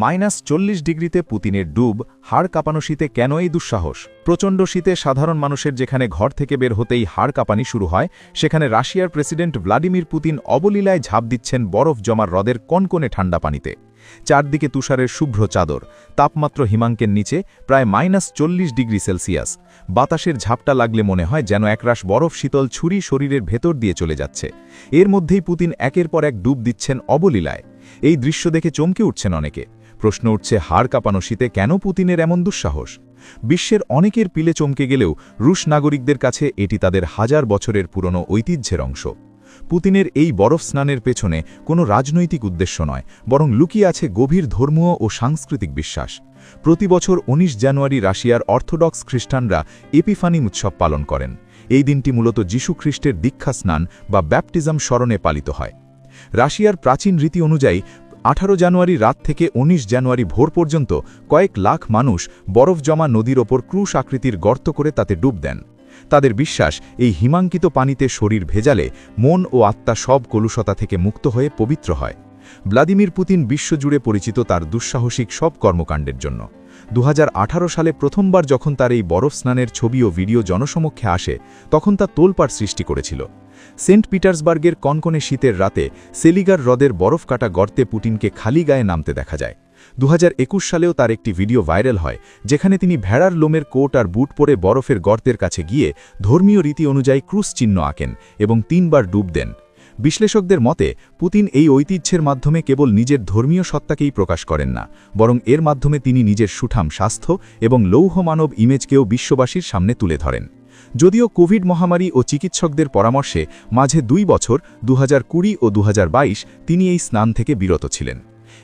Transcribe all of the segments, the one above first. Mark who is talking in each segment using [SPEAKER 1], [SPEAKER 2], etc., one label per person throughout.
[SPEAKER 1] Minus চল্লিশ ডিগ্রিতে পুতিনের ডুব, হাড় কাঁপানো শীতে কেন এই দুঃসাহস? প্রচণ্ড শীতে সাধারণ মানুষের যেখানে ঘর থেকে বের হতেই হাড় কাঁপানি শুরু হয়, সেখানে রাশিয়ার প্রেসিডেন্ট ভ্লাদিমির পুতিন অবলীলায় ঝাঁপ দিচ্ছেন বরফ জমার হ্রদের কনকনে ঠান্ডা পানিতে। চারদিকে তুষারের শুভ্র চাদর, তাপমাত্র হিমাঙ্কের নিচে প্রায় মাইনাস চল্লিশ ডিগ্রি সেলসিয়াস। বাতাসের ঝাপটা লাগলে মনে হয় যেন একরাশ বরফ শীতল ছুরি শরীরের ভেতর দিয়ে চলে যাচ্ছে। এর মধ্যেই পুতিন একের পর এক ডুব দিচ্ছেন অবলীলায়। এই দৃশ্য দেখে চমকে উঠছেন অনেকে। প্রশ্ন উঠছে, হাড় কাঁপানো শীতে কেন পুতিনের এমন দুঃসাহস? বিশ্বের অনেকের পিলে চমকে গেলেও রুশ নাগরিকদের কাছে এটি তাদের হাজার বছরের পুরনো ঐতিহ্যের অংশ। পুতিনের এই বরফ স্নানের পেছনে কোনো রাজনৈতিক উদ্দেশ্য নয়, বরং লুকিয়ে আছে গভীর ধর্মীয় ও সাংস্কৃতিক বিশ্বাস। প্রতি বছর ১৯ জানুয়ারি রাশিয়ার অর্থোডক্স খ্রিস্টানরা এপিফানি উৎসব পালন করেন। এই দিনটি মূলত যীশু খ্রিস্টের দীক্ষা স্নান বা ব্যাপটিজম স্মরণে পালিত হয়। রাশিয়ার প্রাচীন রীতি অনুযায়ী আঠারো জানুয়ারি রাত থেকে ১৯ জানুয়ারি ভোর পর্যন্ত কয়েক লাখ মানুষ বরফ জমা নদীর ওপর ক্রুশ আকৃতির গর্ত করে তাতে ডুব দেন। তাদের বিশ্বাস, এই হিমাঙ্কিত পানিতে শরীর ভেজালে মন ও আত্মা সব কলুষতা থেকে মুক্ত হয়ে পবিত্র হয়। ভ্লাদিমির পুতিন বিশ্বজুড়ে পরিচিত তার দুঃসাহসিক সব কর্মকাণ্ডের জন্য। দু হাজার আঠারো সালে প্রথমবার যখন তার এই বরফ স্নানের ছবি ও ভিডিও জনসমক্ষে আসে, তখন তা তোলপাড় সৃষ্টি করেছিল। সেন্ট পিটার্সবার্গের কনকনে শীতের রাতে সেলিগার হ্রদের বরফ কাটা গর্তে পুটিনকে খালি গায়ে নামতে দেখা যায়। দু হাজার একুশ সালেও তার একটি ভিডিও ভাইরাল হয়, যেখানে তিনি ভেড়ার লোমের কোট আর বুট পরে বরফের গর্তের কাছে গিয়ে ধর্মীয় রীতি অনুযায়ী ক্রুশ চিহ্ন আঁকেন এবং তিনবার ডুব দেন। বিশ্লেষকদের মতে, পুতিন এই ঐতিহ্যের মাধ্যমে কেবল নিজের ধর্মীয় সত্তাকেই প্রকাশ করেন না, বরং এর মাধ্যমে তিনি নিজের সুঠাম স্বাস্থ্য এবং লৌহ মানব ইমেজকেও বিশ্ববাসীর সামনে তুলে ধরেন। যদিও কোভিড মহামারী ও চিকিৎসকদের পরামর্শে মাঝে দুই বছর, দুহাজার কুড়ি ও দু তিনি এই স্নান থেকে বিরত ছিলেন।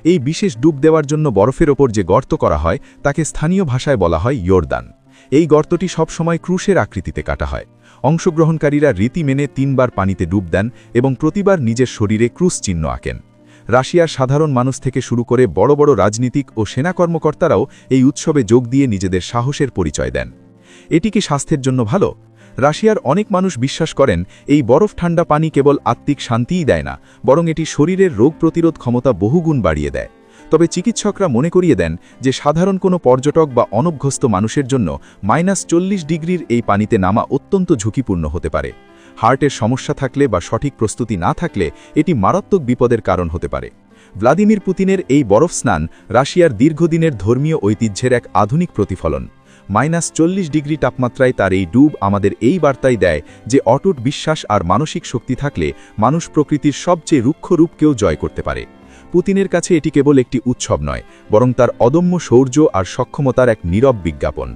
[SPEAKER 1] এই বিশেষ ডুব দেওয়ার জন্য বরফের ওপর যে গর্ত করা হয়, তাকে স্থানীয় ভাষায় বলা হয় ইয়োরদান। এই গর্তটি সবসময় ক্রুশের আকৃতিতে কাটা হয়। অংশগ্রহণকারীরা রীতি মেনে তিনবার পানিতে ডুব দেন এবং প্রতিবার নিজের শরীরে ক্রুশ চিহ্ন আঁকেন। রাশিয়ার সাধারণ মানুষ থেকে শুরু করে বড় বড় রাজনীতিক ও সেনা কর্মকর্তারাও এই উৎসবে যোগ দিয়ে নিজেদের সাহসের পরিচয় দেন। এটি কি স্বাস্থ্যের জন্য ভালো? রাশিয়ার অনেক মানুষ বিশ্বাস করেন, এই বরফ ঠান্ডা পানি কেবল আত্মিক শান্তিই দেয় না, বরং এটি শরীরের রোগ প্রতিরোধ ক্ষমতা বহুগুণ বাড়িয়ে দেয়। তবে চিকিৎসকরা মনে করিয়ে দেন যে সাধারণ কোনো পর্যটক বা অনভ্যস্ত মানুষের জন্য মাইনাস চল্লিশ ডিগ্রির এই পানিতে নামা অত্যন্ত ঝুঁকিপূর্ণ হতে পারে। হার্টের সমস্যা থাকলে বা সঠিক প্রস্তুতি না থাকলে এটি মারাত্মক বিপদের কারণ হতে পারে। ভ্লাদিমির পুতিনের এই বরফ স্নান রাশিয়ার দীর্ঘদিনের ধর্মীয় ঐতিহ্যের এক আধুনিক প্রতিফলন। মাইনাস চল্লিশ ডিগ্রি তাপমাত্রায় তার এই ডুব আমাদের এই বার্তাই দেয় যে অটুট বিশ্বাস আর মানসিক শক্তি থাকলে মানুষ প্রকৃতির সবচেয়ে রুক্ষ রূপকেও জয় করতে পারে। পুতিনের কাছে এটি কেবল একটি উৎসব নয়, বরং তার অদম্য শৌর্য আর সক্ষমতার এক নীরব বিজ্ঞাপন।